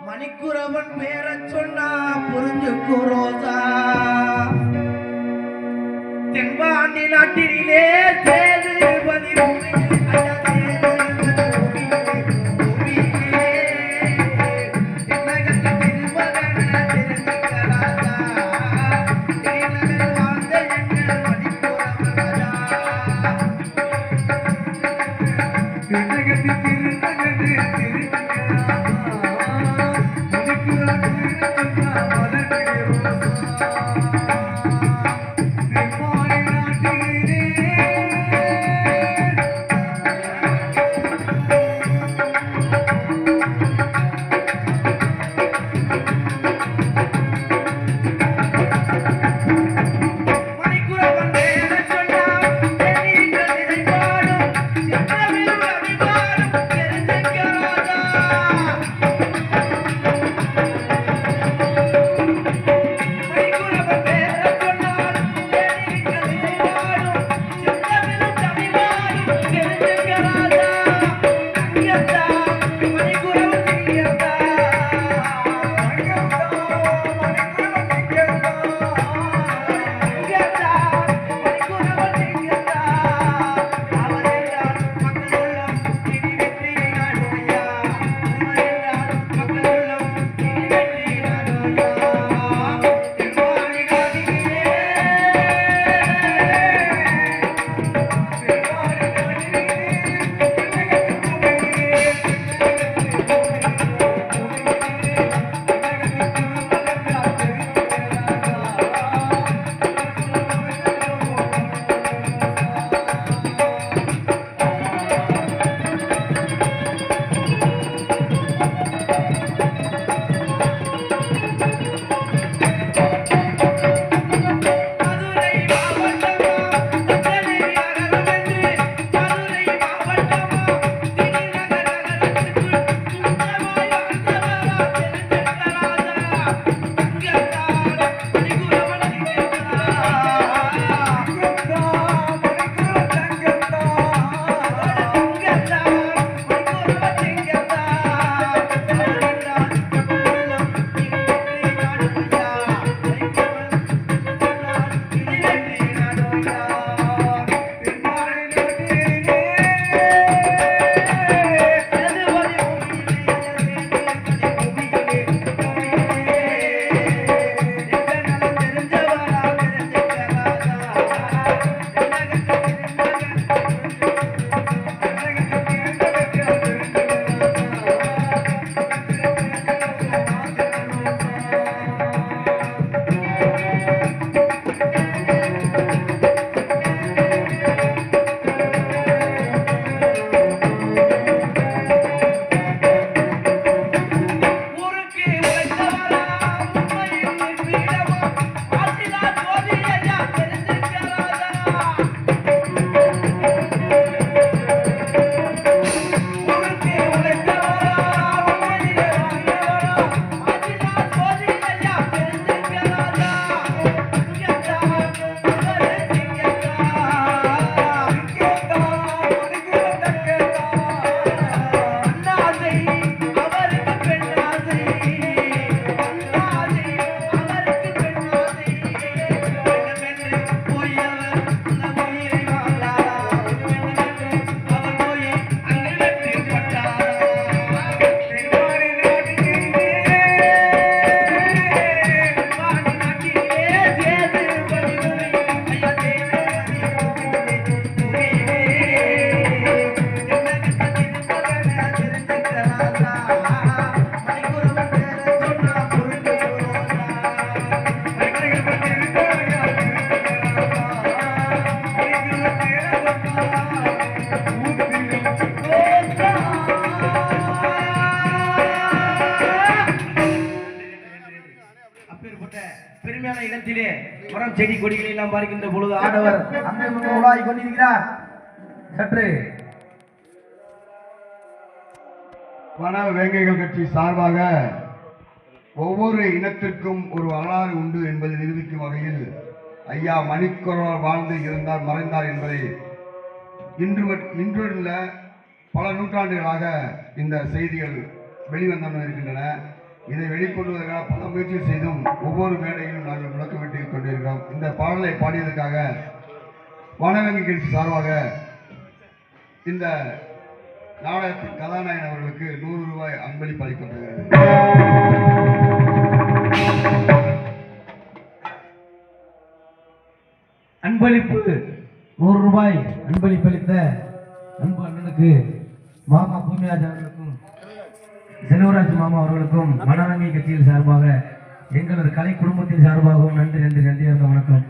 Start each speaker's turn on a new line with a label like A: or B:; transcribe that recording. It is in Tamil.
A: மணிக்குறவன் பேர சொன்னா புரிஞ்சுக்குறோசா தென்பாண்டி நாட்டு பெருமையான இடத்திலே மரம் செடி கொடிகளை எல்லாம் பார்க்கின்ற பொழுது ஆடவர் அங்கே கொண்டிருக்கிறார். சற்று
B: வன வேங்கைகள் கட்சி சார்பாக ஒவ்வொரு இனத்திற்கும் ஒரு வரலாறு உண்டு என்பதை நிரூபிக்கும் வகையில் ஐயா மணிக்கொரோனார் வாழ்ந்து இருந்தார் மறைந்தார் என்பதை இன்று இன்று பல நூற்றாண்டுகளாக இந்த செய்திகள் வெளிவந்தன இருக்கின்றன. இதை வெளிக்கொள்வதற்காக பல முயற்சி செய்தும் ஒவ்வொரு மேடையிலும் நாங்கள் முழக்கமிட்டு கொண்டிருக்கிறோம். இந்த பாடலை பாடியதற்காக வனவங்கி கட்சி சார்பாக இந்த நாடகத்தின் கதாநாயகன் அவர்களுக்கு நூறு ரூபாய் அன்பளிப்பு அளிக்கப்படுகிறது
C: அன்பளிப்பு நூறு ரூபாய் அன்பளிப்பு அளித்த அன்பு அண்ணனுக்கு மாமா பூமிராஜ் செல்வராஜ் மாமா அவர்களுக்கும் மனநங்கை கட்சியின் சார்பாக எங்களது கலை குடும்பத்தின் சார்பாகவும் நன்றி நன்றி நன்றி வணக்கம்.